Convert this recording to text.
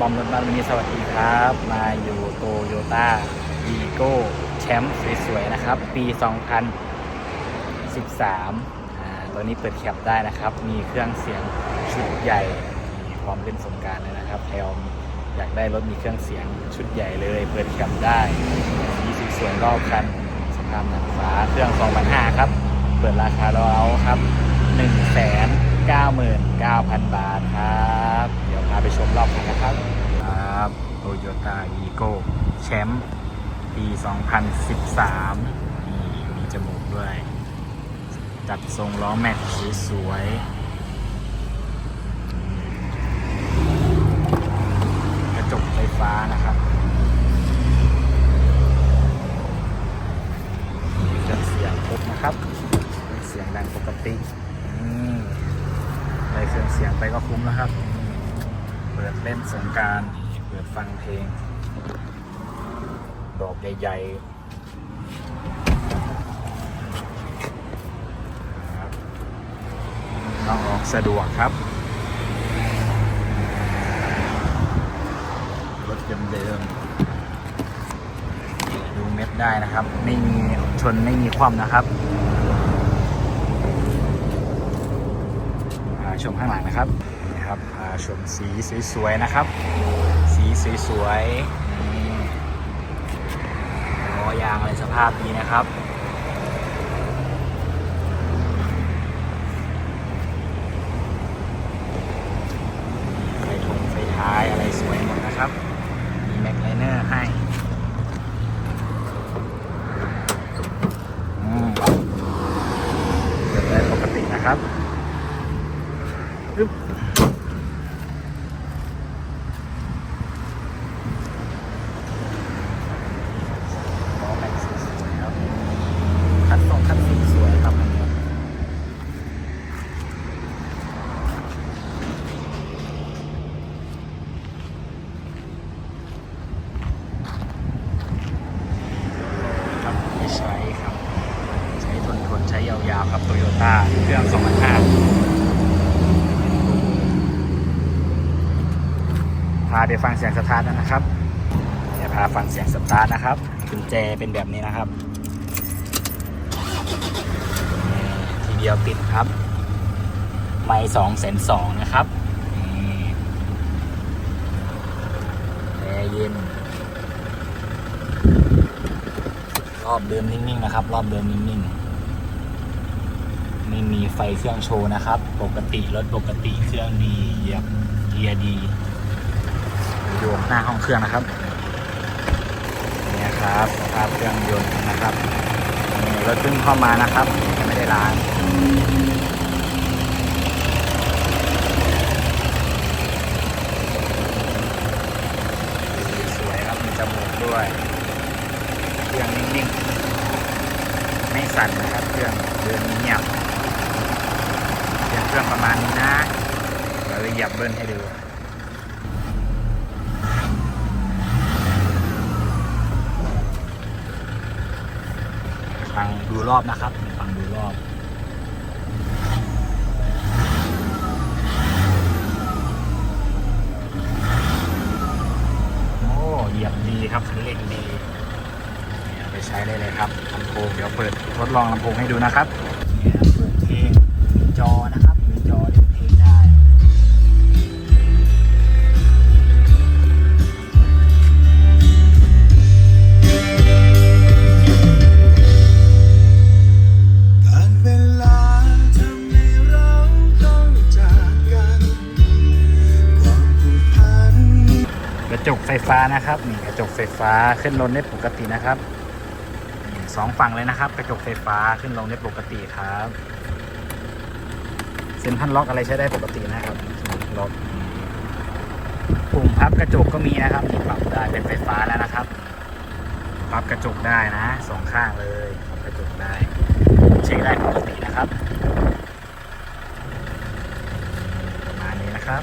บอมรถบ้านวันนี้สวัสดีครับ มาอยู่โตโยต้าวีโก้แชมป์สวยๆนะครับ ปี 2013อ่าตัวนี้เปิดแคปได้นะครับ มีเครื่องเสียงชุดใหญ่มีพร้อมเล่นสงการเลยนะครับแอลอยากได้รถมีเครื่องเสียงชุดใหญ่เลย เปิดแคปได้สีสวยรอบคันสภาพหนังฟ้าเครื่อง2005ครับ เปิดราคาเราครับ 199,000 บาทครับ ไปชมรอบกันนะครับ ครับโตโยต้าวีโก้แชมป์ปี 2013 นี่มีจมูกด้วย จัดทรงล้อแม็กซ์สวยๆกระจกไฟฟ้านะครับเครื่องเสียงครบนะครับ เสียงดังปกติอืมได้เครื่องเสียงไปก็คุ้มแล้วครับ เปิดเล่นสงกรารเปิดฟังเพลง ดอกใหญ่ๆต้องออกสะดวกครับ รถเดิมๆดูเม็ดได้นะครับ ไม่มีชนไม่มีคว่ำนะครับชมข้างหลังนะครับ ครับพาชมสีสวยๆนะครับ สีสวยๆล้อยางอะไรสภาพดีนะครับไฟทงไฟท้ายอะไรสวยหมดนะครับ มีแม็กไลเนอร์ให้เปิดได้ปกตินะครับล้อแม็กซ์สวยๆครับ คัดทรงคัดสีสวยครับอันนี้ครับไม่ใช้ครับ ใช้ทนทนๆใช้ ยาวๆครับโตโยต้าเครื่อง2005พาไปฟังเสียงสตาร์ทนะครับเดี๋ยวพาฟังเสียงสตาร์ทนะครับกุญแจเป็นแบบนี้นะครับ ทีเดียวติดครับ ไม่สองแสนสองนะครับแอร์เย็นรอบเดิมนิ่งๆนะครับ รอบเดิมนิ่งๆ ไม่มีไฟเครื่องโชว์นะครับ ปกติรถปกติเครื่องดีเหยียบเกียร์ดีอยู่หน้าห้องเครื่องนะครับนี่ครับสภาพเครื่องยนต์นะครับมีรถเพิ่งเข้ามานะครับยังไม่ได้ล้างสวยครับมีจมูกด้วย เครื่องนิ่งๆ ไม่สั่นนะครับ เครื่องเดินเงียบ เครื่องประมาณนี้นะเราจะหยียบเบิ้ลให้ดูฟังดูรอบนะครับฟังดูรอบโอ้เหยียบดีครับคันเร่งดีไปใช้ได้เลยครับลำโพงเดี๋ยวเปิดทดลองลำโพงให้ดูนะครับ จกไฟฟ้านะครับนี่กระจกไฟฟ้าขึ้นลงได้ปกตินะครับนี่สองฝั่งเลยนะครับ กระจกไฟฟ้าขึ้นลงได้ปกติครับเซ็นทรัลล็อกอะไรใช้ได้ปกตินะครับล็อกปุ่มพับกระจกก็มีนะครับนี่ปรับได้เป็นไฟฟ้าแล้วนะครับพับกระจกได้นะสองข้างเลยพับกระจกได้ เช็คได้ปกตินะครับประมาณนี้นะครับ